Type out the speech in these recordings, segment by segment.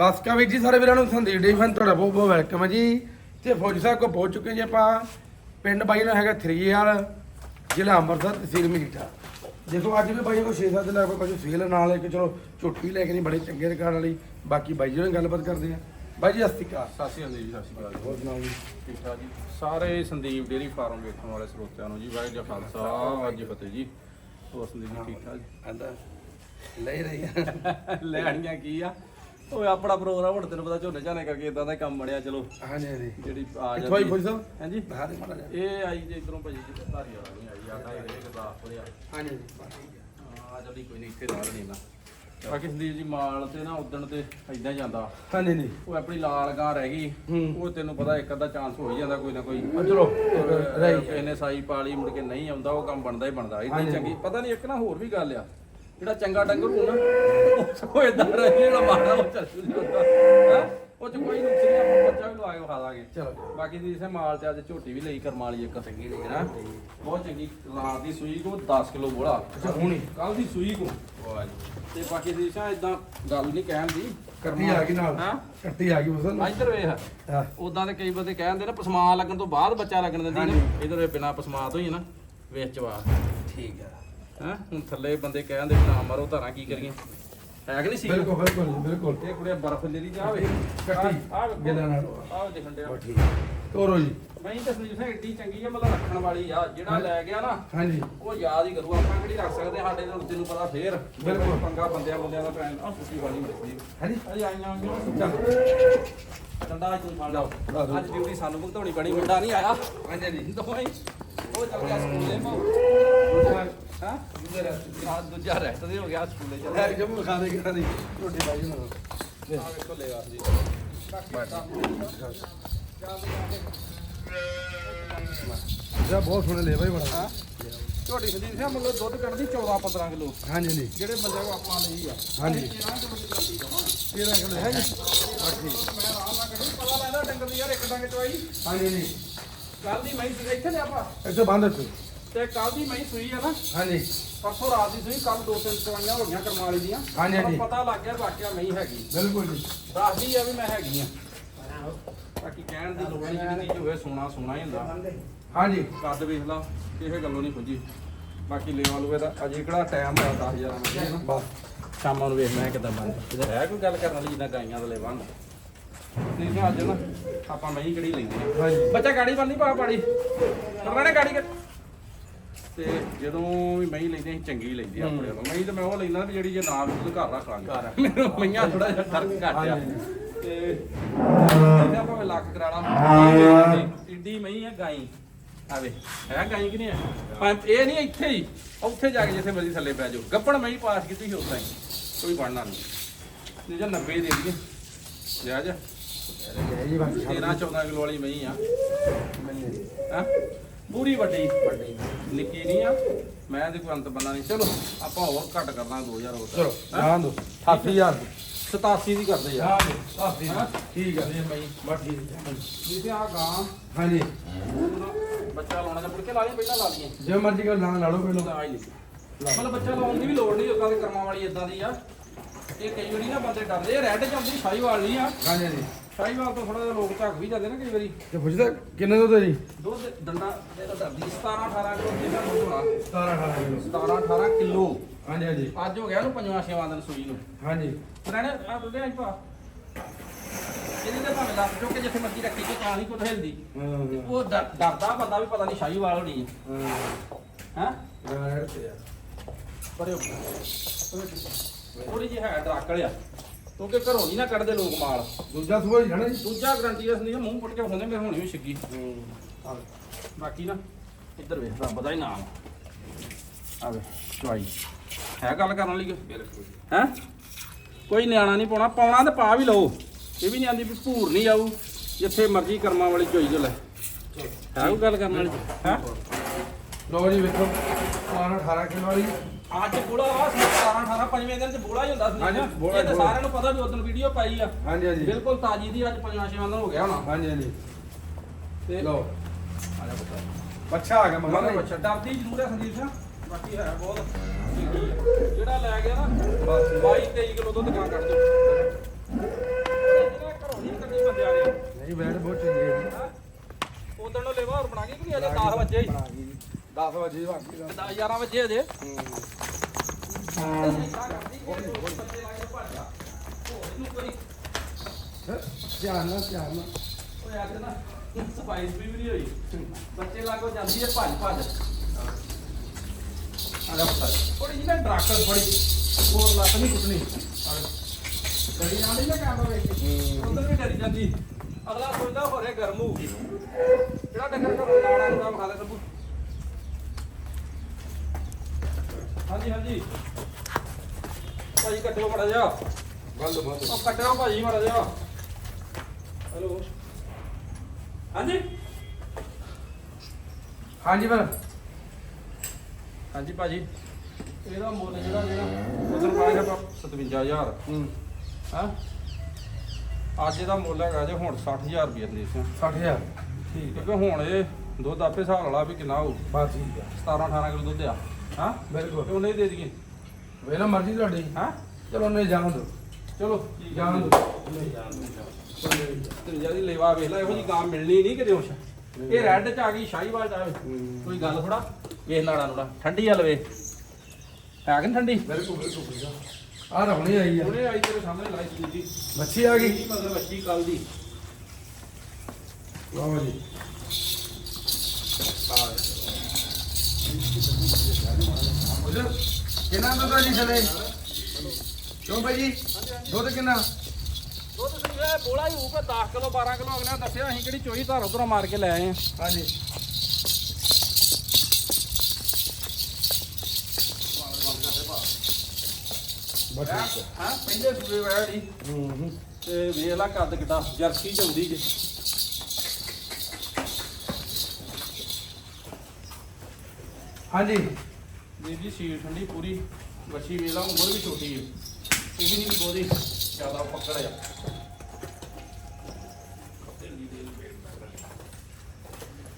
ਸਤਿ ਸ਼੍ਰੀ ਅਕਾਲ ਵੀਰ ਜੀ ਸਾਰੇ ਵੀਰਾਂ ਨੂੰ ਸੰਦੀਪ ਡੀ ਫਨ ਤੁਹਾਡਾ ਬਹੁਤ ਬਹੁਤ ਵੈਲਕਮ ਹੈ ਜੀ। ਤੇ ਫੌਜੀ ਸਾਹਿਬ ਕੋ ਪਹੁੰਚ ਚੁੱਕੇ ਜੀ ਆਪਾਂ। ਪਿੰਡ ਬਾਈ ਨਾਲ ਹੈਗਾ 3 ਵਾਲ ਜ਼ਿਲ੍ਹਾ ਅੰਮ੍ਰਿਤਸਰ ਤਹਿਸੀਲ ਮਜੀਠਾ ਦੇਖੋ ਅੱਜ ਵੀ ਬਾਈ ਕੋ 6-7 ਦਿਨ ਲੱਗ ਪਏ ਕੁਝ ਫੇਲ ਨਾਲ ਹੈ ਕਿ ਚਲੋ ਝੁੱਟੀ ਲੈ ਕੇ ਨਹੀਂ ਬੜੇ ਚੰਗੇ ਰਿਕਾਰਡ ਵਾਲੀ। ਬਾਕੀ ਬਾਈ ਜੀ ਨਾਲ ਗੱਲਬਾਤ ਕਰਦੇ ਆ ਬਾਈ ਜੀ ਸਤਿ ਸ਼੍ਰੀ ਅਕਾਲ। ਸਤਿ ਸ਼੍ਰੀ ਅਕਾਲ ਜੀ ਸਤਿ ਸ਼੍ਰੀ ਅਕਾਲ ਹੋਰ ਸੁਣਾਓ ਜੀ? ਠੀਕ ਠਾਕ ਜੀ। ਸਾਰੇ ਸੰਦੀਪ ਡੇਰੀ ਫਾਰਮ ਵੇਖਣ ਵਾਲੇ ਸਰੋਤਿਆਂ ਨੂੰ ਜੀ ਵਾਹਿਗੁਰੂ ਜੀ ਖਾਲਸਾ ਵਾਹਿਗੁਰੂ ਜੀ ਫਤਿਹ ਜੀ। ਹੋਰ ਸੰਦੀਪ ਜੀ ਠੀਕ ਠਾਕ ਜੀ? ਆਂਦਾ ਲੈ ਰਹੀ ਆ। ਲੈਣੀਆਂ ਕੀ ਆ? ਓਏ ਆਪਣਾ ਪ੍ਰੋਗਰਾਮ ਹੁਣ ਤੈਨੂੰ ਪਤਾ ਝੋਨੇ ਝਾਨੇ ਕਰਕੇ ਇਦਾਂ ਦਾ ਕੰਮ ਬਣਿਆ ਚਲੋ। ਹਾਂਜੀ ਹਾਂਜੀ। ਜਿਹੜੀ ਆ ਕਿੱਥੋਂ ਆਈ ਜਾਂਦੀ ਫੌਜੀ ਸਾਹਿਬ? ਹਾਂਜੀ? ਬਾਹਰ ਦੇ ਮਾੜਾ ਜਿਹਾ। ਇਹ ਆਈ ਜੇ ਇਧਰੋਂ ਭਾਜੀ ਜੀ ਧਾਰੀ ਵਾਲਾ ਨਹੀਂ ਆਈ ਆ ਤਾਂ ਇਹ ਗੁਰਦਾਸਪੁਰ ਆ। ਹਾਂਜੀ ਆ ਜਲਦੀ ਕੋਈ ਨਹੀਂ ਇੱਥੇ ਨਾਲ ਨਹੀਂ ਨਾ। ਬਾਕੀ ਸੰਦੀਪ ਜੀ ਮਾਲ ਤੇ ਨਾ ਉਦਣ ਤੇ ਇਦਾਂ ਜਾਂਦਾ। ਹਾਂਜੀ ਨਹੀਂ ਉਹ ਆਪਣੀ ਲਾਲ ਗਾਂ ਰਹਿ ਗਈ। ਉਹ ਤੈਨੂੰ ਪਤਾ ਇੱਕ ਅੱਧਾ ਚਾਂਸ ਹੋ ਹੀ ਜਾਂਦਾ ਕੋਈ ਨਾ ਕੋਈ। ਚਲੋ ਰਹੀ ਕਿਸੇ ਨੇ ਸਾਈ ਪਾਲੀ ਮੁੜ ਕੇ ਨਹੀਂ ਆਉਂਦਾ ਉਹ ਕੰਮ ਬਣਦਾ ਹੀ ਬਣਦਾ। ਹਾਂਜੀ। ਚੰਗੀ ਪਤਾ ਨਹੀਂ ਇੱਕ ਨਾ ਹੋਰ ਵੀ ਗੱਲ ਆ। ਜਿਹੜਾ ਚੰਗਾ ਡੰਗਰ ਨਾ ਉਹ ਇਦਾਂ ਰਹੇ ਜਿਹੜਾ ਮਾੜਾ ਉਹ ਚੱਲ ਜੂ ਹੁੰਦਾ ਹੈ? ਉਹ ਚ ਕੋਈ ਨੁਕਸ ਨਹੀਂ ਆਪਾਂ ਬੱਚਾ ਵੀ ਲਵਾ ਕੇ ਖਾ ਦਾਂਗੇ ਚਲੋ। ਬਾਕੀ ਦੀ ਇਸੇ ਮਾਲ ਤੇ ਅੱਜ ਝੋਟੀ ਵੀ ਲਈ ਕਰਮ ਵਾਲੀ ਇੱਕ ਚੰਗੀ ਲਈ ਹੈ? ਬਹੁਤ ਚੰਗੀ ਰਾਤ ਦੀ ਸੂਈ ਕੋ 10 ਕਿਲੋ ਬੋਲਾ। ਅੱਛਾ ਹੁਣੀ? ਕੱਲ ਦੀ ਸੂਈ ਕੋ। ਵਾਹ ਜੀ ਤੇ ਬਾਕੀ ਦੀ ਇਦਾਂ ਗੱਲ ਨਹੀਂ ਕਹਿਣ ਦੀ। ਕੱਟੀ ਆ ਗਈ ਨਾਲ ਹਾਂ? ਕੱਟੀ ਆ ਗਈ ਮਸਲ ਇੱਧਰ ਵੇਖ। ਉਦਾਂ ਤੇ ਕਈ ਬੰਦੇ ਕਹਿੰਦੇ ਨਾ ਪਸਮਾ ਲੱਗਣ ਤੋਂ ਬਾਅਦ ਬੱਚਾ ਲੱਗਣ ਦਿੰਦੀ। ਨਾ। ਇਧਰ ਬਿਨਾ ਪਸਮਾ ਤੋਂ ਹੀ ਨਾ ਵੇਚ ਚਵਾ ਠੀਕ ਆ। ਹੈ? ਹੁਣ ਥੱਲੇ ਬੰਦੇ ਕਹਿੰਦੇ ਨਾ ਮਾਰੋ ਧਾਰਾਂ ਕੀ ਕਰੀਏ ਹੈ ਕਿ ਨਹੀਂ ਸੀ? ਬਿਲਕੁਲ ਬਿਲਕੁਲ ਜੀ, ਬਿਲਕੁਲ। ਇਹ ਕੁੜੇ ਬਰਫ ਲੈ ਲਈ ਜਾਵੇ। ਕੱਟੀ ਗਿੱਲਾ ਨਾਲ। ਆ ਦੇਖਣ ਡਿਆ ਠੀਕ। ਤੋਰੋ ਜੀ। ਮੈਂ ਤਾਂ ਸੰਦੀਪ ਸਿੰਘ ਏਡੀ ਚੰਗੀ ਆ ਮਤਲਬ ਰੱਖਣ ਵਾਲੀ ਆ ਜਿਹੜਾ ਲੈ ਗਿਆ ਨਾ ਹਾਂਜੀ। ਉਹ ਯਾਦ ਹੀ ਕਰੂ ਆਪਾਂ ਕਿਹੜੀ ਰੱਖ ਸਕਦੇ ਸਾਡੇ ਨਾਲ ਤੈਨੂੰ ਪਤਾ ਫੇਰ। ਬਿਲਕੁਲ। ਪੰਗਾ ਬੰਦਿਆਂ ਬੰਦਿਆਂ ਦਾ ਪੈਣ ਆ ਸੁੱਕੀ ਵਾਲੀ ਹੁੰਦੀ ਹਾਂਜੀ। ਅਜੇ ਆਈਆਂ ਆਈਆਂ। ਡੰਡਾ ਤੂੰ ਫੜ ਲਓ ਦਿਓ। ਅੱਜ ਡਿਊਟੀ ਸਾਨੂੰ ਭੁਗਤਾਉਣੀ ਪੈਣੀ ਮੁੰਡਾ ਨਹੀਂ ਆਇਆ। ਹਾਂਜੀ ਜੀ ਦੋਵੇਂ ਹੀ। ਉਹ ਚੱਲ ਗਿਆ ਸਕੂਲੇ। ਮਾ ਹਾਂ? ਹਾਂ ਦੂਜਾ ਰੈਸਟ ਦੇ ਹੋ ਗਿਆ ਸਕੂਲੇ ਚੱਲ ਹੈ ਜਮ ਖਾ ਦੇ ਕਿਹੜਾ ਦੀ ਰੋਟੀ ਬਾਈ ਨੂੰ ਆ। ਵੇਖੋ ਲੈ ਆ ਜੀ। ਇਹ ਬਹੁਤ ਸੋਹਣੇ ਲੈ ਬਾਈ ਬੜਾ। ਝੋਟੀ ਸੰਦੀਪ ਸਿੰਘ ਮੁੱਲ ਦੁੱਧ ਕੱਢਦੀ 14 15 ਕਿਲੋ। ਹਾਂਜੀ ਜੀ ਜਿਹੜੇ ਬੰਦੇ ਕੋ ਆਪਾਂ ਲਈ ਆ। ਹਾਂਜੀ। ਇਹਨਾਂ ਦੇ ਵਿੱਚ ਕੱਢੀ ਜਾਵਾਂ ਤੇਰਾ ਕਿਲੋ ਹੈ ਜੀ ਮੈਂ ਆਰਾਮ ਨਾਲ ਕੱਢੀ ਪਤਾ ਲੱਗਦਾ ਡੰਗਰ ਦੀ ਯਾਰ ਇੱਕ ਡੰਗ ਚਵਾਈ ਹਾਂਜੀ ਜੀ ਕੱਲ ਦੀ ਮੈਂ ਇੱਥੇ ਲਿਆ ਆਪਾਂ ਇੱਥੇ ਬੰਦ ਰੱਖੋ ਤੇ ਕੱਲ ਦੀ ਮੈਂ ਸੂਈ ਆ ਨਾ। ਹਾਂਜੀ। ਪਰਸੋਂ ਰਾਤ ਦੀ ਸੂਈ ਕੱਲ ਦੋ ਤਿੰਨ ਚਵਾਈਆਂ ਹੋ ਗਈਆਂ ਕਰਮਾਲੀ ਦੀਆਂ। ਹਾਂਜੀ, ਹਾਂਜੀ। ਪਤਾ ਲੱਗ ਗਿਆ ਵਾਕਿਆ ਨਹੀਂ ਹੈਗੀ। ਬਿਲਕੁਲ ਜੀ। ਦੱਸਦੀ ਆ ਵੀ ਮੈਂ ਹੈਗੀ ਆ। ਬਾਕੀ ਕਹਿਣ ਦੀ ਲੋੜ ਨਹੀਂ ਜਿਹੜੀ ਚੀਜ਼ ਹੋਵੇ ਸੋਨਾ ਸੋਨਾ ਹੀ ਹੁੰਦਾ। ਹਾਂਜੀ। ਕੱਦ ਵੇਖ ਲਾ ਕਿਸੇ ਗੱਲੋਂ ਨਹੀਂ ਖੁੱਜੀ ਬਾਕੀ ਲੈਵਾ ਲੂਵੇ ਦਾ ਅਜੇ ਕਿਹੜਾ ਟਾਈਮ ਹੈ 10000 ਮੰਗੇ ਨਾ ਬਸ। ਸ਼ਾਮਾਂ ਨੂੰ ਵੇਖਣਾ ਹੈ ਕਿਦਾਂ ਬਣਦਾ। ਇਹਦਾ ਹੈ ਕੋਈ ਗੱਲ ਕਰਨ ਵਾਲੀ ਜਿੱਦਾਂ ਗਾਈਆਂ ਦਾ ਲੈਵਾ ਹੁੰਦਾ। ਨਹੀਂ ਤਾਂ ਅੱਜ ਨਾ ਆਪਾਂ ਮਹੀਂ ਕਿਹੜੀ ਲੈਂਦੇ ਆ। ਹਾਂਜੀ। ਬੱਚਾ ਗਾੜੀ ਬੰਨੀ ਪਾ ਪਾੜੀ ਨੇ ਗਾੜੀ ਕੱਢ। ਤੇ ਜਦੋਂ ਵੀ ਮਹੀਂ ਲੈਂਦੇ ਅਸੀਂ ਚੰਗੀ ਲੈਂਦੇ ਆ ਆਪਣੇ ਵੱਲੋਂ ਮਹੀਂ ਤਾਂ ਮੈਂ ਉਹ ਲੈਂਦਾ ਵੀ ਜਿਹੜੀ ਜੇ ਨਾ ਵੀ ਘਰ ਰੱਖ ਲਾਂਗੇ। ਮੈਨੂੰ ਮਈਆਂ ਥੋੜਾ ਜਿਹਾ ਫ਼ਰਕ ਘੱਟ ਆ। ਤੇ ਇਹਦਾ ਭਾਵੇਂ ਲੱਖ ਕਰਾਣਾ ਇੱਡੀ ਮਹੀਂ ਹੈ ਗਾਈ। ਆਵੇ ਹੈ ਗਾਈ ਕਿ ਨਹੀਂ ਹੈ ਇਹ ਨਹੀਂ ਇੱਥੇ ਹੀ। ਉੱਥੇ ਜਾ ਕੇ ਜਿੱਥੇ ਮਰਜ਼ੀ ਥੱਲੇ ਪੈ ਜਾਓ। ਗੱਪਣ ਮਹੀਂ ਪਾਸ ਕੀਤੀ ਸੀ ਉਦਾਂ ਹੀ। ਕੋਈ ਬਣਨਾ ਨਹੀਂ। ਤੇ ਜੇ 90 ਦੇ ਦਈਏ। ਜਾ ਜਾ। ਹੈ ਜੀ ਬਾਕੀ 13 14 ਕਿਲੋ ਵਾਲੀ ਮਹੀਂ ਆ। ਮੰਨੇ ਹਾਂ? ਪੂਰੀ ਵੱਡੀ। ਵੱਡੀ ਨਿੱਕੀ ਨਹੀਂ ਆ। ਮੈਂ ਤੇ ਕੋਈ ਅੰਤ ਬੰਨਾ ਨਹੀਂ। ਚਲੋ ਆਪਾਂ ਹੋਰ ਘੱਟ ਕਰਨਾ 2000 ਹੋਰ। ਚਲੋ ਜਾਣ ਦੋ 80000 87 ਦੀ ਕਰਦੇ ਯਾਰ ਹਾਂ ਜੀ 80 ਠੀਕ ਆ। ਇਹ ਮਈ ਬਸ ਠੀਕ। ਹੈ ਜਿੱਥੇ ਆ ਗਾਂ। ਹਾਂਜੀ। ਬੱਚਾ ਲਾਉਣਾ ਜਾਂ ਮੁੜ ਕੇ ਲਾ ਲਈ ਪਹਿਲਾਂ ਲਾ ਲਈਏ। ਜੇ ਮਰਜ਼ੀ ਕਰ ਲਾਂ ਲਾ ਲਓ ਪਹਿਲਾਂ। ਤਾਂ ਆ ਹੀ ਮਤਲਬ ਬੱਚਾ ਲਾਉਣ ਦੀ ਵੀ ਲੋੜ ਨਹੀਂ ਉਦਾਂ ਦੇ ਕਰਮਾਂ ਵਾਲੀ ਇਦਾਂ ਦੀ ਆ। ਇਹ ਕਈ ਵਾਰੀ ਨਾ ਬੰਦੇ ਡਰਦੇ ਆ ਰੈੱਡ ਜਾਂਦੀ ਸ਼ਾਹੀਵਾਲ ਨਹੀਂ ਆ। ਹਾਂਜੀ ਹਾਂਜੀ। ਸ਼ਾਹੀਵਾਲ ਤੋਂ ਥੋੜਾ ਜਿਹਾ ਲੋਕ ਝੱਕ ਵੀ ਜਾਂਦੇ ਨਾ ਕਈ ਵਾਰੀ। ਤੇ ਪੁੱਛਦਾ ਕਿੰਨੇ ਦੁੱਧ ਹੈ ਜੀ? ਦੁੱਧ ਡੰਡਾ ਇਹਦਾ ਡਰਦੀ 17 18 ਕਿਲੋ ਜਿਹੜਾ ਦੁੱਧ ਹੋਣਾ 17 18 ਕਿਲੋ। 17 18 ਕਿਲੋ। ਹਾਂਜੀ ਹਾਂਜੀ। ਅੱਜ ਹੋ ਗਿਆ ਇਹਨੂੰ ਪੰਜਵਾਂ ਛੇਵਾਂ ਦਿਨ ਸੂਈ ਨੂੰ। ਹਾਂਜੀ। ਰਹਿਣੇ ਆ ਦੁੱਧ ਆਈ ਪਾ ਇਹਦੇ ਤੇ ਭਾਵੇਂ ਲੱਗ ਚੁੱਕ ਕੇ ਜਿੱਥੇ ਮਰਜ਼ੀ ਰੱਖੀ ਤਾਂ ਹਿਲਦੀ। ਉਹ ਡਰ- ਡਰਦਾ ਬੰਦਾ ਵੀ ਪਤਾ ਨਹੀਂ ਸ਼ਾਹੀਵਾਲ ਹੋਣੀ ਹਾਂ। ਹੈ। ਹਾਂ? ਰੈਡ ਤੇ ਆ। ਪਰ ਥੋੜੀ ਜਿਹੀ ਹੈ ਡਰਾਕਲ ਆ। ਕਿਉਂਕਿ ਘਰੋਂ ਨਹੀਂ ਨਾ ਕੱਢਦੇ ਲੋਕ ਮਾਲ। ਦੂਜਾ ਸੂਆ ਹੀ ਜਾਣਾ ਜੀ। ਦੂਜਾ ਗਰੰਟੀ ਇਸ ਨਹੀਂ ਮੂੰਹ ਪੁੱਟ ਕੇ ਹੁੰਦੇ ਮੇਰੇ ਹੋਣੀ ਵੀ ਛਿੱਗੀ ਹਾਂ। ਬਾਕੀ ਨਾ ਇੱਧਰ ਵੇਖ ਰੱਬ ਦਾ ਹੀ ਨਾਮ। ਆਵੇ ਚੁਆਈ ਹੈ ਗੱਲ ਕਰਨ ਬਿਲਕੁਲ ਹੈ? ਕੋਈ ਨਿਆਣਾ ਨਹੀਂ ਪਾਉਣਾ ਪਾਉਣਾ ਤੇ ਪਾ ਵੀ ਲਓ। ਇਹ ਵੀ ਨਹੀਂ ਆਂਦੀ ਵੀ ਭੂਰ ਨਹੀਂ ਆਊ ਜਿੱਥੇ ਮਰਜ਼ੀ ਕਰਮਾਂ ਵਾਲੀ ਚੋਈ ਜੋ ਲੈ ਹੈ ਉਹ ਗੱਲ ਕਰਨ ਵਾਲੀ? ਹੈ? ਲੋ ਜੀ ਵੇਖੋ 18 ਕਿਲੋ ਵਾਲੀ। ਅੱਜ ਬੋਲਾ ਵਾ 17 18 ਪੰਜਵੇਂ ਦਿਨ ਚ ਬੋਲਾ ਹੀ ਹੁੰਦਾ ਹਾਂਜੀ, ਬੋਲਾ ਸੀ ਇਹ ਹੀ ਤਾਂ ਬੋਲਾ। ਸਾਰਿਆਂ ਨੂੰ ਪਤਾ ਵੀ ਉਦੋਂ ਵੀਡੀਓ ਪਾਈ ਆ। ਹਾਂਜੀ ਹਾਂਜੀ। ਬਿਲਕੁਲ ਤਾਜੀ ਦੀ ਅੱਜ ਪੰਜਵਾਂ ਛੇਵਾਂ ਦਿਨ ਹੋ ਗਿਆ ਹੋਣਾ। ਹਾਂਜੀ ਹਾਂਜੀ। ਤੇ ਲੋ ਆ ਲੈ ਪੁੱਤ। ਬੱਚਾ ਆ ਗਿਆ ਮਗਰ। ਮਗਰ ਬੱਚਾ। ਡਰਦੀ ਜ਼ਰੂਰ ਹੈ ਸੰਦੀਪ ਸਿੰਘ। ਬਾਕੀ ਹੈ ਬਹੁਤ ਚੰਗੀ ਹੈ। ਜਿਹੜਾ ਲੈ ਗਿਆ ਨਾ ਬਸ। 22 23 ਕਿਲੋ ਦੁੱਧ ਗਾਂ ਕੱਢ ਦੋ ਜਿਹੜਾ ਘਰੋਂ ਨਹੀਂ ਕੱਢੀ ਬੰਦੇ ਆ ਰਹੇ ਨਹੀਂ ਬੈਠ ਬਹੁਤ ਚੰਗੀ ਹੈ? ਉਦੋਂ ਲੈਵਾ ਹੋਰ ਬਣਾ ਕੇ ਕਿ ਅਜੇ 10 ਵਜੇ ਹੀ? ਬਣਾ ਗਈ ਜੀ। ਬਾਕੀ ਦਾ 10 11 ਵਜੇ ਅਜੇ ਧਿਆਨ ਨਾਲ ਧਿਆਨ ਨਾਲ। ਓਏ ਅੱਜ ਨਾ ਸਫ਼ਾਈ ਵੀ ਨਹੀਂ ਹੋਈ। ਬੱਚੇ ਲਾਗੋ ਜਾਂਦੀ ਹੈ ਭੱਜ ਭੱਜ। ਆ ਜਾ ਪੁੱਤ। ਥੋੜੀ ਜਿਹੀ ਨਾ ਡਰਾਕਰ ਬੜੀ ਹੋਰ ਲੱਤ ਨਹੀਂ ਕੁੱਟਣੀ। ਡਰੀ ਜਾਂਦੀ ਨਾ ਕੰਮ ਵੇਖ ਉਧਰ ਵੀ ਡਰੀ ਜਾਂਦੀ। ਅਗਲਾ ਸੋਚਦਾ ਹੋਰੇ ਗਰਮ ਹੋਊਗੀ। ਡੰਗਰ ਲਾਣਾ ਖਾ ਲੈ ਸਭੂ ਹਾਂਜੀ ਹਾਂਜੀ। ਭਾਜੀ ਕੱਟੋ ਮੜਾ ਜਾ ਬੰਦ ਬੰਦ। ਉਹ ਕੱਟਿਓ ਭਾਜੀ ਮੜਾ ਜਾ ਹੈਲੋ। ਹਾਂਜੀ? ਹਾਂਜੀ ਫਿਰ ਹਾਂਜੀ ਭਾਜੀ। ਇਹਦਾ ਮੁੱਲ ਜਿਹੜਾ ਜਿਹੜਾ ਉਧਰ ਪਾਏਗਾ ਆਪਾਂ 57000 ਹੂੰ। ਹਾਂ? ਅੱਜ ਇਹਦਾ ਮੁੱਲ ਹੈਗਾ ਜੇ ਹੁਣ 60000 ਰੁਪਏ ਦੇ ਸੀ 60000 ਠੀਕ ਕਿਉਂਕਿ ਹੁਣ ਇਹ ਦੁੱਧ ਆਪੇ ਹਿਸਾਬ ਵਾਲਾ ਵੀ ਕਿੰਨਾ ਹੋਊ। ਬਸ ਠੀਕ ਆ 17 18 ਕਿਲੋ ਦੁੱਧ ਆ। ਹਾਂ? ਬਿਲਕੁਲ। ਉਹਨੇ ਦੇ ਦਈਏ। ਵੇਲਾ ਮਰਜ਼ੀ ਤੁਹਾਡੀ। ਹਾਂ? ਚਲੋ ਨਹੀਂ ਜਾਣ ਦੋ ਚਲੋ ਠੀਕ ਆ। ਜਾਣ ਦੋ ਤੇ ਜਿਆਦੀ ਲੇਵਾ ਵੇਖ ਲੈ ਇਹੋ ਜੀ ਗਾਂ ਮਿਲਣੀ ਨਹੀਂ ਕਿਤੇ ਉਸ ਇਹ ਰੈੱਡ ਚ ਆ ਗਈ ਸ਼ਾਹੀਵਾਲ ਚ ਆਵੇ ਕੋਈ ਗੱਲ ਥੋੜਾ ਵੇਖ ਨਾੜਾ ਨੂੜਾ ਠੰਡੀ ਆ ਲਵੇ। ਹੈ ਕਿ ਠੰਡੀ? ਬਿਲਕੁਲ ਬਿਲਕੁਲ ਆ। ਰਹੁਣੀ ਆਈ ਆ। ਉਹਨੇ ਆਈ ਤੇਰੇ ਸਾਹਮਣੇ ਲਾਈ ਸੀ ਜੀ। ਮੱਛੀ ਆ ਗਈ। ਕੀ ਮਤਲਬ ਅੱਛੀ ਕੱਲ ਦੀ। ਲਓ ਜੀ। ਕਿੰਨਾ ਦੁੱਧ ਆ ਜੀ ਥਲੇ? ਕਿਉਂ ਭਾਈ ਜੀ? ਦੁੱਧ ਕਿੰਨਾ? ਦੁੱਧ ਸਿੰਘ ਬੋਲਾ ਹੀ ਹੋਊਗਾ 10 ਕਿਲੋ 12 ਕਿਲੋ ਅਗਲੇ ਦੱਸਿਆ ਅਸੀਂ ਕਿਹੜੀ ਚੋਈ ਧਾਰ ਉਧਰੋਂ ਮਾਰ ਕੇ ਲੈ ਆਏ ਆ। ਹਾਂਜੀ। ਹਾਂ? ਪਹਿਲੇ ਸੂਏ ਵੈੜੀ ਹੂੰ ਹੂੰ। ਤੇ ਵੇਖ ਲਾ ਕੱਦ ਕਿੱਡਾ ਜਰਸੀ ਚ ਜੇ। ਹਾਂਜੀ। ਵੀਰ ਜੀ ਸੀਲ ਠੰਡੀ ਪੂਰੀ ਵੱਛੀ ਵੇਖ ਲਾ ਉਮਰ ਵੀ ਛੋਟੀ ਹੈ। ਇਹ ਵੀ ਨਹੀਂ ਬਹੁਤੀ ਜ਼ਿਆਦਾ ਪਕੜ ਆ।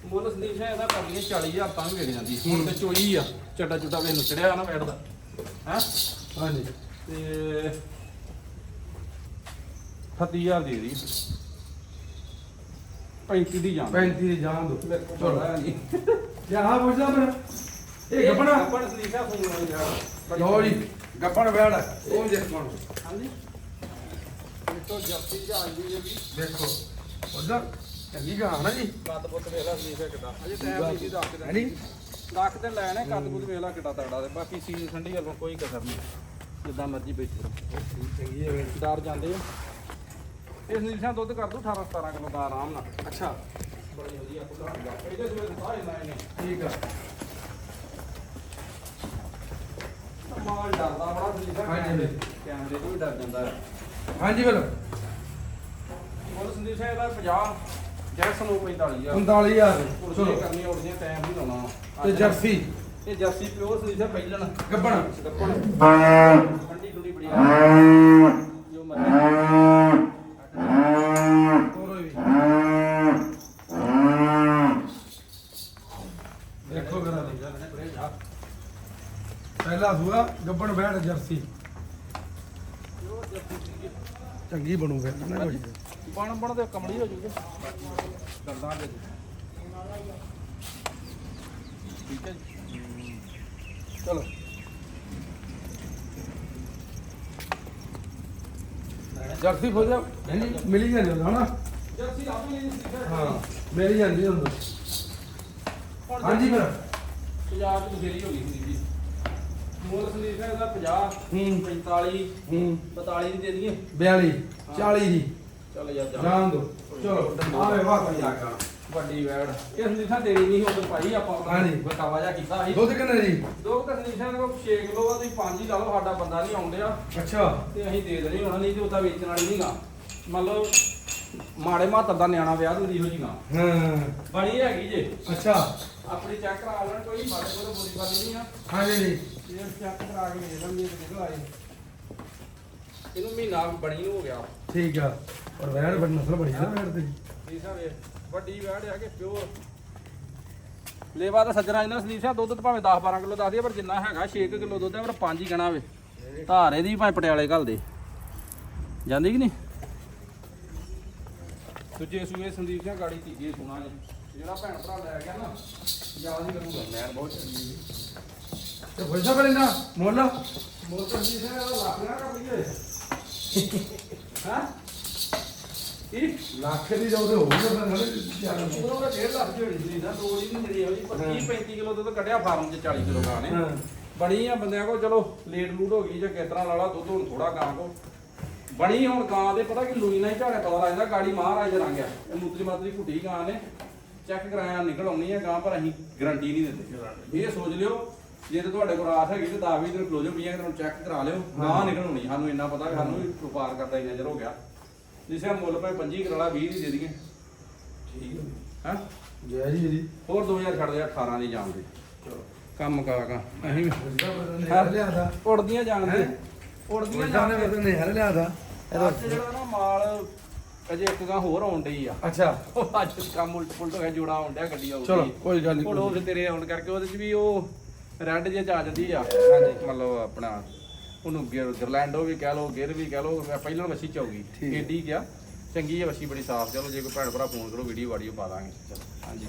ਮੁੱਲ ਸੰਦੀਪ ਸਿੰਘ ਇਹਦਾ ਕਰ ਲਈਏ 40000 ਤਾਂ ਵੀ ਵਿਕ ਜਾਂਦੀ। ਹੁਣ ਤੇ ਚੋਈ ਆ ਚੱਡਾ ਚੁੱਡਾ ਵੇ ਨੂੰ ਚੜਿਆ ਨਾ ਬੈਠਦਾ। ਹੈ? ਹਾਂਜੀ। ਤੇ 30000 ਦੇ ਦੀ 35 ਦੀ ਜਾਨ 35 ਦੀ ਜਾਣ ਦੋ ਚਲੋ। ਜੇ ਆਹ ਪੁੱਛਦਾ ਫਿਰ। ਇਹ ਗੱਪਣਾ। ਗੱਪਣ ਸੰਦੀਪ ਸਿੰਘ ਫੋਨ ਯਾਰ। ਲਓ ਜੀ ਗੱਪਣ ਬੈੜ ਉਹ ਦੇਖੋ ਹਾਂਜੀ। ਇਹ ਤੋਂ ਜੱਫੀ ਜਾਂਦੀ ਜੇ। ਵੀ ਦੇਖੋ ਉਧਰ ਚੰਗੀ ਗਾ ਨਾ ਜੀ। ਕੱਦ ਪੁੱਤ ਵੇਖ ਲੈ ਸੰਦੀਪ ਸਿੰਘ ਕਿੱਡਾ। ਅਜੇ ਟਾਈਮ ਨਹੀਂ ਸੀ ਦੱਸ ਕੇ ਹੈਨੀ? ਲੱਖ ਤੇ ਲੈਣੇ ਕੱਦ ਪੁੱਤ ਵੇਖ ਲੈ ਕਿੱਡਾ ਤਗੜਾ ਤੇ। ਬਾਕੀ ਠੰਡੀ ਵੱਲੋਂ ਕੋਈ ਕਸਰ ਨਹੀਂ। ਜਿੱਦਾਂ ਮਰਜ਼ੀ ਬੈਠੇ ਰਹੋ ਚੰਗੀ ਹੈ ਡਰ ਜਾਂਦੇ ਆ। ਇਹ ਸੰਦੀਪ ਸਿੰਘ ਦੁੱਧ ਕਰ ਦੂ 18 17 ਕਿਲੋ ਦਾ ਆਰਾਮ ਨਾਲ। ਅੱਛਾ। ਬੜੀ ਵਧੀਆ ਹੁੰਦਾ ਇਹਦੇ ਸਵੇਰ ਸਾਰੇ ਲਾਏ ਨੇ। ਠੀਕ ਆ। ਮਾਲ ਡਰਦਾ ਬੜਾ ਸਿੰਘ ਹਾਂਜੀ। ਕੈਮਰੇ ਤੋਂ ਵੀ ਡਰ ਜਾਂਦਾ ਹੈ। ਹਾਂਜੀ ਫਿਰ ਮੁੱਲ ਸੰਦੀਪ ਸਿੰਘ ਦਾ 50 ਜੈਕਸਨ ਉਹ 45 ਆ। 39000 ਕੁਰਸੀ ਚਲੋ ਕਰਨੀ ਉੜਦੀਆਂ ਟਾਈਮ ਨਹੀਂ ਲਾਉਣਾ। ਤੇ ਜਰਸੀ। ਇਹ ਜਰਸੀ ਪਿਓਰ ਸੰਦੀਪ ਸਿੰਘ ਪਹਿਲਣ। ਗੱਬਣ। ਗੱਪਣ ਠੰਡੀ ਠੰਡੀ ਬੜੀ ਆ। ਜੋ ਮਰਜ਼ੀ ਤੋਰੋ ਵੀ ਦੇਖੋ ਕਰਾ ਦੇ ਪਹਿਲਾ ਸੂਆ ਗੱਬਣ ਬੈੜ ਜਰਸੀ। ਚੰਗੀ ਬਣੂ ਫਿਰ ਨਾ ਕੋਈ ਬਣ ਬਣ ਦੇ ਕਮਲੀ ਹੋ ਜੂਗੇ। ਗੱਲਾਂ ਦੇ। ਠੀਕ ਹੈ ਜੀ। ਚਲੋ। ਜਰਸੀ ਫੋਜਾ ਮਿਲ ਜਾਂਦੀ ਹੁੰਦਾ ਹਨਾ? ਜਰਸੀ ਆਪ ਹੀ। ਮਿਲ ਜਾਂਦੀ ਹੁੰਦਾ। ਹਾਂਜੀ ਫਿਰ। ਪੰਜਾਬ ਚ ਬਥੇਰੀ ਹੋ ਗਈ ਸੀ। ਜੀ ਮੁੱਲ ਸੰਦੀਪ ਸਿੰਘ ਦਾ 50 ਹੂੰ। 45 ਹੂੰ। 42 ਦੀ ਦੇ ਦਈਏ। 42 40 ਦੀ ਚੱਲ ਯਾਰ ਜਾ ਜਾਣ ਦੋ। ਚਲੋ ਆਵੇ ਵਾਹ ਕੋਈ ਆ ਵੱਡੀ ਵੈੜ। ਇਹ ਸੰਦੀਪ ਸਿੰਘ ਦੇਣੀ ਨਹੀਂ ਉਦੋਂ ਭਾਈ ਆਪਾਂ ਹਾਂਜੀ। ਬਤਾਵਾ ਜਾ ਕੀਤਾ ਸੀ। ਦੁੱਧ ਕਿੰਨਾ ਜੀ? ਦੋ ਕੁ ਸੰਦੀਪ ਸਿੰਘ ਕੋਲ 6 ਕਿਲੋ ਆ ਤੁਸੀਂ 5 ਹੀ ਲਾ ਲਓ ਸਾਡਾ ਬੰਦਾ ਨਹੀਂ ਆਉਂਦਿਆ। ਅੱਛਾ। ਤੇ ਅਸੀਂ ਦੇ ਦੇਣੀ ਹੋਣਾ ਨਹੀਂ ਤੇ ਉਹਦਾ ਵੇਚਣ ਵਾਲੀ ਨਹੀਂਗਾ ਮੰਨ ਲਓ ਮਾੜੇ ਮਾਤਰ ਦਾ ਨਿਆਣਾ ਵਿਆਹ ਦਿੰਦੀ ਹੋ ਜੀਗਾ ਹਾਂ। ਬਣੀ ਹੈਗੀ ਜੇ। ਅੱਛਾ। ਆਪਣੀ ਚੈੱਕ ਕਰਾ ਲੈਣ ਕੋਈ ਸਾਡੇ ਕੋਲ ਬੁਰੀ ਗੱਲ ਨਹੀਂ ਆ। ਹਾਂਜੀ ਜੀ ਇਹ ਚੈੱਕ ਕਰਾ ਕੇ ਦੇ ਦਾਂਗੇ ਤੇ ਨਿਕਲ ਆਏ। ਇਹਨੂੰ ਮਹੀਨਾ ਬਣੀ ਨੂੰ ਹੋ ਗਿਆ। ਠੀਕ ਆ। ਪਰ ਵੈੜ ਬੜੀ ਨਸਲ ਬੜੀ ਨਾ ਵੈੜ ਤੇ ਜੀ ਸਾਹਿਬ ਵੱਡੀ ਵੈੜ ਆ ਕੇ ਪਿਓਰ ਲੇਵਾ ਤਾਂ ਸੱਜਣਾ ਇਹਨਾਂ ਸੰਦੀਪ ਸਿੰਘ ਦੁੱਧ ਤਾਂ ਭਾਵੇਂ 10 12 ਕਿਲੋ ਦੱਸਦੀ ਪਰ ਜਿੰਨਾ ਹੈਗਾ 6 ਕਿਲੋ ਦੁੱਧ ਹੈ ਪਰ 5 ਹੀ ਗਣਾ ਵੇ। ਧਾਰ ਇਹਦੀ ਭਾਵੇਂ ਪਟਿਆਲੇ ਘੱਲ ਦੇ ਜਾਂਦੀ ਕਿ ਨਹੀਂ? ਦੂਜੇ ਸੂਏ ਸੰਦੀਪ ਸਿੰਘ ਗਾੜੀ ਤੀਜੇ ਸੁਣਾ ਜੀ ਜਿਹੜਾ ਭੈਣ ਭਰਾ ਲੈ ਗਿਆ ਨਾ ਯਾਦ ਹੀ ਕਰੂਗਾ। ਮੈਂ ਬਹੁਤ ਚੰਗੀ ਜੀ ਤੇ ਫੌਜੀ ਸਾਹਿਬ ਲੈਂਦਾ ਮੁੱਲ? ਮੁੱਲ ਤਾਂ ਜੀ ਹੈ ਲੱਖ ਨਾ ਕਰ ਲਈਏ ਹਾਂ? ਇਹ ਲੱਖ ਦੀ ਤੇ ਹੋਊਗਾ ਫਿਰ ਨਾਲੇ ਜ਼ਿਆਦਾ ਨਹੀਂ। ਉਦੋਂ ਦਾ 1.5 ਲੱਖ ਝੋਲੀ ਸੀ ਨਾ ਦੋ ਹੀ ਨਹੀਂ ਜਿਹੜੀ ਹੋਈ 25 35 ਕਿਲੋ ਦੁੱਧ ਕੱਢਿਆ ਫਾਰਮ 'ਚ 40 ਕਿਲੋ ਗਾਂ ਨੇ ਹਾਂ। ਬਣੀ ਆ ਬੰਦਿਆਂ ਕੋ ਚਲੋ ਲੇਟ ਲੂਟ ਹੋ ਗਈ ਜਾਂ ਕਿਸ ਤਰ੍ਹਾਂ ਲਾਲਾ ਦੁੱਧ ਹੁਣ ਥੋੜਾ ਗਾਂ ਕੋ। ਬਣੀ ਹੁਣ ਗਾਂ ਦੇ ਪਤਾ ਕਿ ਲੂਈ ਨਾਲ ਹੀ ਝਾੜੇ ਪਤਾ ਲੱਗਦਾ ਗਾੜੀ ਮਹਾਰਾਜ ਰੰਗ ਆ। ਇਹ ਮੂਤਰੀ ਮਾਤਰੀ ਘੁੱਟੀ ਗਾਂ ਨੇ ਚੈੱਕ ਕਰਾਇਆ ਨਿਕਲ ਆਉਣੀ ਆ ਗਾਂ ਪਰ ਅਸੀਂ ਗਰੰਟੀ ਨਹੀਂ ਦਿੰਦੇ। ਇਹ ਸੋਚ ਲਿਓ ਜੇ ਤੇ ਤੁਹਾਡੇ ਕੋਲ ਆਸ ਹੈਗੀ ਤੇ 10 20 ਦਿਨ ਜਾਓ 20 ਦਿਨ ਚੈੱਕ ਕਰਾ ਲਿਓ ਗਾਂ ਨਿਕਲ ਆਉਣੀ ਸਾਨੂੰ ਇੰਨਾ ਪਤਾ ਕਿ ਸਾਨੂੰ ਵੀ ਵਪਾਰ ਕਰਦਾ ਇੰਨਾ ਚਿਰ ਹੋ ਗਿਆ। ਜਿਸੇ ਮੁੱਲ ਭਾਵੇਂ 25 ਕਰਾਲਾ 20 ਦੀ ਦੇ ਦਈਏ। ਠੀਕ ਹੈ ਹਾਂ? ਜੈ ਜੀ ਜੀ। ਹੋਰ 2000 ਛੱਡ ਦੇ 18 ਦੀ ਜਾਣਦੇ ਚਲੋ। ਕੰਮ ਕਾਗਾ ਅਸੀਂ ਵੀ ਨੇ ਲਿਆਦਾ ਉੜਦੀਆਂ ਜਾਣਦੇ? ਉੜਦੀਆਂ ਫੌਜੀ ਸਾਹਿਬ ਨੇ ਜਾਣਦੇ ਬਦਲ ਨੇ ਲਿਆਦਾ ਅੱਜ ਜਿਹੜਾ ਨਾ ਮਾਲ ਅਜੇ ਇੱਕ ਗਾਂ ਹੋਰ ਆਉਣ ਡਈ ਆ। ਅੱਛਾ। ਉਹ ਅੱਜ ਕੰਮ ਉਲਟ ਪੁਲਟ ਹੋ ਗਿਆ ਜੋੜਾ ਆਉਣ ਡਿਆ ਗੱਡੀ ਆਉਣ ਚਲੋ ਡਈ। ਕੋਈ ਗੱਲ ਨਹੀਂ ਹੁਣ ਉਹ ਤੇਰੇ ਆਉਣ ਕਰਕੇ ਉਹਦੇ ਚ ਵੀ ਉਹ ਰੈੱਡ ਜੇ ਚ ਆ ਜਾਂਦੀ ਆ। ਹਾਂਜੀ। ਮਤਲਬ ਆਪਣਾ ਉਹਨੂੰ ਗਿਰ ਗਰਲੈਂਡੋ ਵੀ ਕਹਿ ਲਓ ਗਿਰ ਵੀ ਕਹਿ ਲਓ ਮੈਂ ਪਹਿਲਾਂ ਵਸੀ ਚਾਉਗੀ ਠੀਕ। ਏਡੀ ਗਿਆ ਚੰਗੀ ਹੈ ਵਸੀ ਬੜੀ ਸਾਫ਼ ਚਲੋ ਜੇ ਕੋਈ ਭੈਣ ਭਰਾ ਫੋਨ ਕਰੋ ਵੀਡੀਓ ਵਾਡੀਓ ਪਾ ਦਾਂਗੇ। ਹਾਂਜੀ।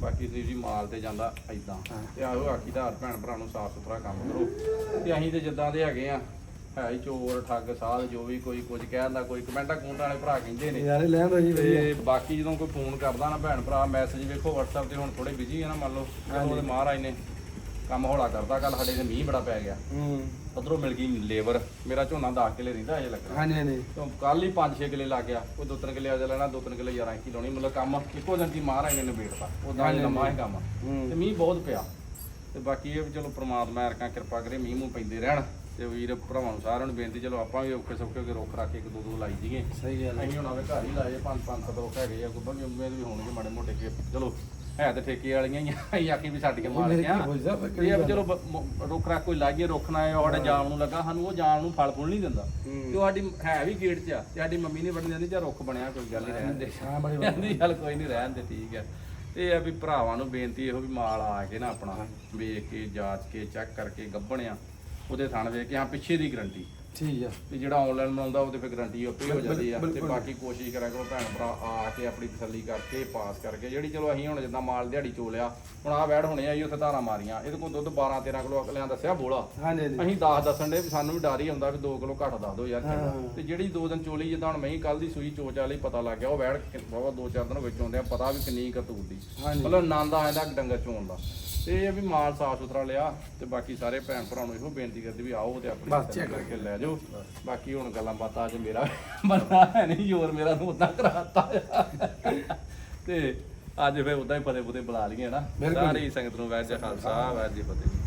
ਬਾਕੀ ਤੁਸੀਂ ਜੀ ਮਾਲ ਤੇ ਜਾਂਦਾ ਐਦਾਂ। ਤੇ ਆਹੋ ਆਖੀ ਦਾ ਹਰ ਭੈਣ ਭਰਾ ਨੂੰ ਸਾਫ਼ ਸੁਥਰਾ ਕੰਮ ਕਰੋ। ਤੇ ਅਸੀਂ ਤੇ ਜਿੱਦਾਂ ਦੇ ਹੈਗੇ ਆ ਹੈ ਹੀ ਚੋਰ ਠੱਗ ਸਾਧ ਜੋ ਵੀ ਕੋਈ ਕੁਝ ਕਹਿੰਦਾ ਕੋਈ ਕਮੈਂਟਾਂ ਕੂੰਟਾਂ ਵਾਲੇ ਭਰਾ ਕਹਿੰਦੇ ਨੇ। ਯਾਰੇ ਲੈਂਦਾ ਜੀ ਵਧੀਆ। ਤੇ ਬਾਕੀ ਜਦੋਂ ਕੋਈ ਫੋਨ ਕਰਦਾ ਨਾ ਭੈਣ ਭਰਾ ਮੈਸੇਜ ਵੇਖੋ WhatsApp ਤੇ ਹੁਣ ਥੋੜੇ ਬਿਜ਼ੀ ਆ ਨਾ ਮੰਨ ਲਓ ਜਦੋਂ ਉਹਦੇ ਮਹਾਰਾਜ ਨੇ ਕੰਮ ਹੌਲਾ ਕਰਦਾ ਕੱਲ ਸਾਡੇ ਤੇ ਮੀਂਹ ਬੜਾ ਪੈ ਗਿਆ। ਹੂੰ। ਉਧਰੋਂ ਮਿਲ ਗਈ ਲੇਬਰ। ਮੇਰਾ ਝੋਨਾ 10 ਕਿੱਲੇ ਰਹਿੰਦਾ ਅਜੇ ਲੱਗਣਾ ਹਾਂਜੀ ਹਾਂਜੀ। ਤੋਂ ਕੱਲ ਹੀ 5-6 ਕਿੱਲੇ ਲੱਗ ਗਿਆ। ਕੋਈ ਦੋ ਤਿੰਨ ਕਿੱਲੇ ਆ ਲੈਣਾ ਦੋ ਤਿੰਨ ਕਿੱਲੇ 11 ਕੀ ਲਾਉਣੀ। ਮਤਲਬ ਕੰਮ ਇੱਕੋ ਦਿਨ ਦੀ ਮਹਾਰਾਜ ਨੇ ਨਿਬੇੜਤਾ ਉਦਾਂ ਹੀ ਲੰਮਾ ਹੀ ਕੰਮ। ਤੇ ਮੀਂਹ ਬਹੁਤ ਪਿਆ। ਤੇ ਬਾਕੀ ਇਹ ਵੀ ਚਲੋ ਪ੍ਰਮਾਤਮਾ ਅਰਕਾਂ ਕਿਰਪਾ ਕਰੇ ਮੀਂਹ ਮੂੰਹ ਪੈਂਦੇ ਰਹਿਣ। ਤੇ ਵੀਰ ਭਰਾਵਾਂ ਨੂੰ ਸਾਰਿਆਂ ਨੂੰ ਬੇਨਤੀ ਚਲੋ ਆਪਾਂ ਵੀ ਔਖੇ ਸੌਖੇ ਕੇ ਰੁੱਖ ਰੱਖ ਕੇ ਇੱਕ ਦੋ ਦੋ ਲਾਈ ਜੀਏ ਸਹੀ ਗੱਲ ਅਸੀਂ ਹੁਣ ਆਵੇ ਘਰ ਹੀ ਲਾਏ ਪੰਜ ਪੰਜ ਸੱਤ ਰੁੱਖ ਹੈਗੇ ਆ ਗੁੱਬਰ ਵੀ ਉਮੀਦ ਵੀ ਹੋਣਗੇ ਮਾੜੇ ਮੋਟੇ ਕਿ ਚਲੋ ਹੈ ਤੇ ਠੇਕੇ ਵਾਲੀਆਂ ਹੀ ਆ ਅਸੀਂ ਆਖੀ ਵੀ ਸਾਡੀਆਂ ਸਾਹਿਬ ਇਹ ਵੀ ਚਲੋ ਰੁੱਖ ਰੱਖ ਕੋਈ ਲਾਈਏ ਰੁੱਖ ਨਾ ਇਹ ਸਾਡੇ ਜਾਮ ਨੂੰ ਲੱਗਾ ਸਾਨੂੰ ਉਹ ਜਾਮ ਨੂੰ ਫਲ ਫੁੱਲ ਨਹੀਂ ਦਿੰਦਾ। ਤੇ ਉਹ ਸਾਡੀ ਹੈ ਵੀ ਗੇਟ 'ਚ ਆ ਤੇ ਸਾਡੀ ਮੰਮੀ ਨੇ ਬਣੀ ਜਾਂਦੀ ਜਾਂ ਰੁੱਖ ਬਣਿਆ ਕੋਈ ਗੱਲ ਨਹੀਂ ਰਹਿਣ ਦੇ। ਹਾਂ ਬੜੀ ਚੱਲ ਕੋਈ ਨਹੀਂ ਰਹਿਣ ਦੇ ਠੀਕ ਹੈ ਇਹ ਆ ਵੀ ਭਰਾਵਾਂ ਨੂੰ ਬੇਨਤੀ ਇਹੋ ਵੀ ਮਾਲ ਆ ਕੇ ਨਾ ਆਪਣਾ ਵੇਖ ਕੇ ਜਾਂਚ ਕੇ ਚੈੱਕ ਕਰਕੇ ਗੱਭਣਿਆ ਉਹਦੇ ਥਣ ਵੇਖ ਕੇ ਹਾਂ ਪਿੱਛੇ ਦੀ ਗਰੰਟੀ। ਠੀਕ ਆ। ਤੇ ਜਿਹੜਾ ਆਨਲਾਈਨ ਬਣਾਉਂਦਾ ਉਹਦੇ ਫਿਰ ਗਾਰੰਟੀ ਆਪੇ ਹੋ ਜਾਂਦੀ ਆ। ਤੇ। ਬਾਕੀ ਕੋਸ਼ਿਸ਼ ਕਰਿਆ ਕਰੋ ਭੈਣ ਭਰਾ ਆ ਕੇ ਆਪਣੀ ਤਸੱਲੀ ਕਰਕੇ ਪਾਸ ਕਰਕੇ। ਜਿਹੜੀ ਚਲੋ ਅਸੀਂ ਹੁਣ ਜਿੱਦਾਂ ਮਾਲ ਦਿਹਾੜੀ ਚੋਲਿਆ ਹੁਣ ਆ ਵੈੜ ਹੋਣੇ ਆ ਜੀ ਉੱਥੇ ਧਾਰਾਂ ਮਾਰੀਆਂ। ਇਹਦੇ ਕੋਲ ਦੁੱਧ 12 13 ਕਿਲੋ ਅਗਲਿਆਂ ਦੱਸਿਆ ਬੋਲਾ। ਹਾਂਜੀ ਅਸੀਂ 10 ਦੱਸਣ ਦੇ ਸਾਨੂੰ ਵੀ ਡਰ ਹੀ ਹੁੰਦਾ ਵੀ 2 ਕਿਲੋ ਘੱਟ ਦੱਸ ਦਿਓ ਯਾਰ। ਤੇ ਜਿਹੜੀ ਦੋ ਦਿਨ ਚੋਲੀ ਜਿੱਦਾਂ ਹੁਣ ਮੈਂ ਕੱਲ ਦੀ ਸੂਈ ਚੋਚ ਵਾਲੀ ਪਤਾ ਲੱਗ ਗਿਆ ਉਹ ਵੈੜ ਬਾਬਾ ਦੋ ਚਾਰ ਦਿਨ ਵਿੱਚ ਆਉਂਦੇ ਆ ਪਤਾ ਵੀ ਕਿੰਨੀ ਕਰਤੂਤ ਦੀ। ਮਤਲਬ ਆਨੰਦ ਆ ਜਾਂਦਾ ਡੰਗਰ ਚੋਣ ਦਾ। ਇਹ ਆ ਵੀ ਮਾਲ ਸਾਫ਼ ਸੁਥਰਾ ਲਿਆ ਤੇ ਬਾਕੀ ਸਾਰੇ ਭੈਣ ਭਰਾ ਨੂੰ ਇਹੋ ਬੇਨਤੀ ਕਰਦੇ ਵੀ ਆਓ ਤੇ ਆਪਣੀ ਬਸ check ਕਰਕੇ। ਲੈ ਜਾਓ। ਬਾਕੀ ਹੁਣ ਗੱਲਾਂ ਬਾਤਾਂ ਅੱਜ ਮੇਰਾ ਬੰਦਾ ਹੈ ਨਹੀਂ ਜ਼ੋਰ ਮੇਰਾ ਨੂੰ ਉਦਾਂ ਕਰਾਤਾ ਤੇ ਅੱਜ ਫੇ ਉਦਾਂ ਹੀ ਪਤੇ ਪੁਤੇ ਬੁਲਾ ਲਈਏ ਨਾ। ਬਿਲਕੁਲ। ਸਾਰੀ ਸੰਗਤ ਨੂੰ ਵੈਜ ਖਾਲਸਾ ਵੈਜ ਫਤਿਹ।